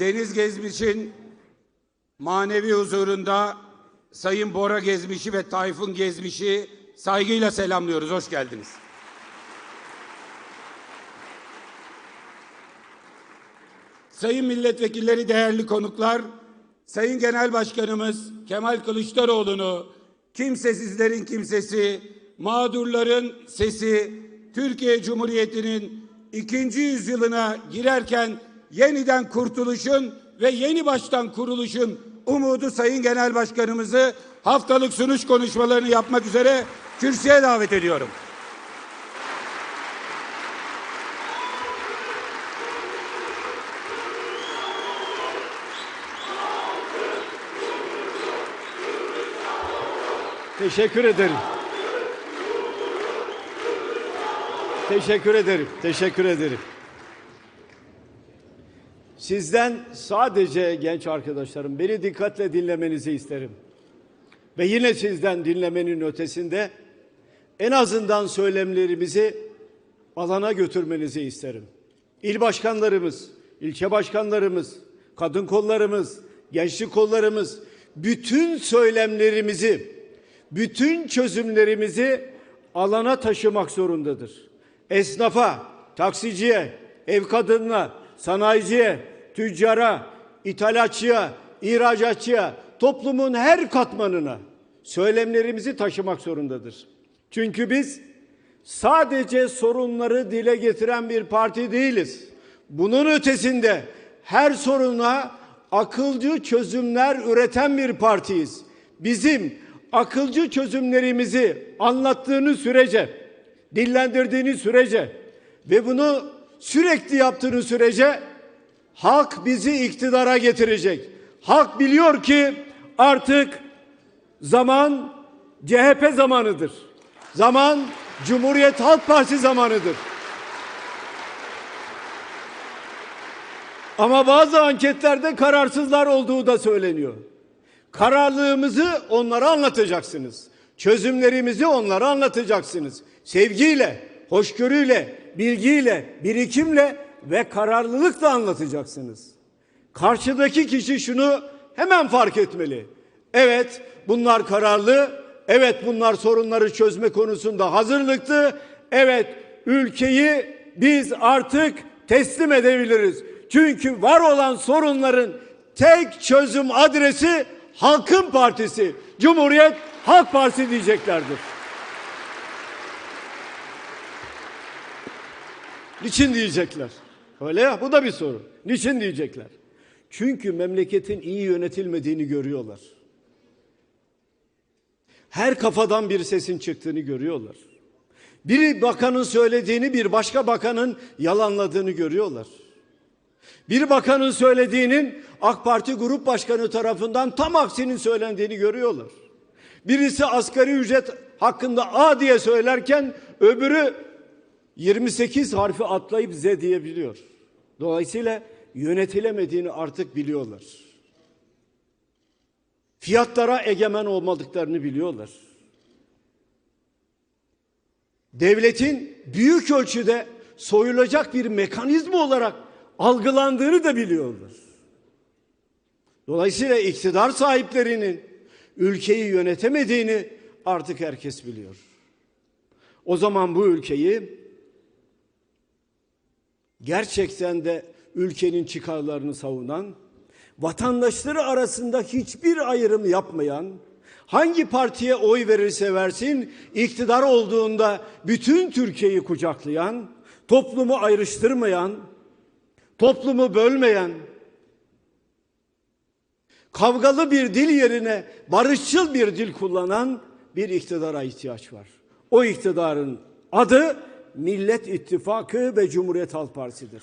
Deniz Gezmiş'in manevi huzurunda Sayın Bora Gezmiş'i ve Tayfun Gezmiş'i saygıyla selamlıyoruz. Hoş geldiniz. Sayın milletvekilleri, değerli konuklar, Sayın Genel Başkanımız Kemal Kılıçdaroğlu'nu kimsesizlerin kimsesi, mağdurların sesi, Türkiye Cumhuriyeti'nin ikinci yüzyılına girerken yeniden kurtuluşun ve yeni baştan kuruluşun umudu Sayın Genel Başkanımızı haftalık sunuş konuşmalarını yapmak üzere kürsüye davet ediyorum. Teşekkür ederim. Teşekkür ederim. Teşekkür ederim. Sizden sadece genç arkadaşlarım beni dikkatle dinlemenizi isterim. Ve yine sizden dinlemenin ötesinde en azından söylemlerimizi alana götürmenizi isterim. İl başkanlarımız, ilçe başkanlarımız, kadın kollarımız, gençlik kollarımız bütün söylemlerimizi, bütün çözümlerimizi alana taşımak zorundadır. Esnafa, taksiciye, ev kadınına, sanayiciye, tüccara, ithalatçıya, ihracatçıya, toplumun her katmanına söylemlerimizi taşımak zorundadır. Çünkü biz sadece sorunları dile getiren bir parti değiliz. Bunun ötesinde her soruna akılcı çözümler üreten bir partiyiz. Bizim akılcı çözümlerimizi anlattığınız sürece, dillendirdiğiniz sürece ve bunu sürekli yaptığınız sürece halk bizi iktidara getirecek. Halk biliyor ki artık zaman CHP zamanıdır. Zaman Cumhuriyet Halk Partisi zamanıdır. Ama bazı anketlerde kararsızlar olduğu da söyleniyor. Kararlılığımızı onlara anlatacaksınız. Çözümlerimizi onlara anlatacaksınız. Sevgiyle, hoşgörüyle, bilgiyle, birikimle ve kararlılıkla anlatacaksınız. Karşıdaki kişi şunu hemen fark etmeli. Evet, bunlar kararlı. Evet, bunlar sorunları çözme konusunda hazırlıklı. Evet, ülkeyi biz artık teslim edebiliriz. Çünkü var olan sorunların tek çözüm adresi Halkın Partisi, Cumhuriyet Halk Partisi diyeceklerdir. Niçin diyecekler? Öyle ya bu da bir soru. Niçin diyecekler? Çünkü memleketin iyi yönetilmediğini görüyorlar. Her kafadan bir sesin çıktığını görüyorlar. Bir bakanın söylediğini bir başka bakanın yalanladığını görüyorlar. Bir bakanın söylediğinin AK Parti Grup Başkanı tarafından tam aksinin söylendiğini görüyorlar. Birisi asgari ücret hakkında A diye söylerken öbürü 28 harfi atlayıp Z diyebiliyor. Dolayısıyla yönetilemediğini artık biliyorlar. Fiyatlara egemen olmadıklarını biliyorlar. Devletin büyük ölçüde soyulacak bir mekanizma olarak algılandığını da biliyorlar. Dolayısıyla iktidar sahiplerinin ülkeyi yönetemediğini artık herkes biliyor. O zaman bu ülkeyi gerçekten de ülkenin çıkarlarını savunan, vatandaşları arasında hiçbir ayrım yapmayan, hangi partiye oy verirse versin, iktidar olduğunda bütün Türkiye'yi kucaklayan, toplumu ayrıştırmayan, toplumu bölmeyen, kavgalı bir dil yerine barışçıl bir dil kullanan bir iktidara ihtiyaç var. O iktidarın adı Millet İttifakı ve Cumhuriyet Halk Partisi'dir.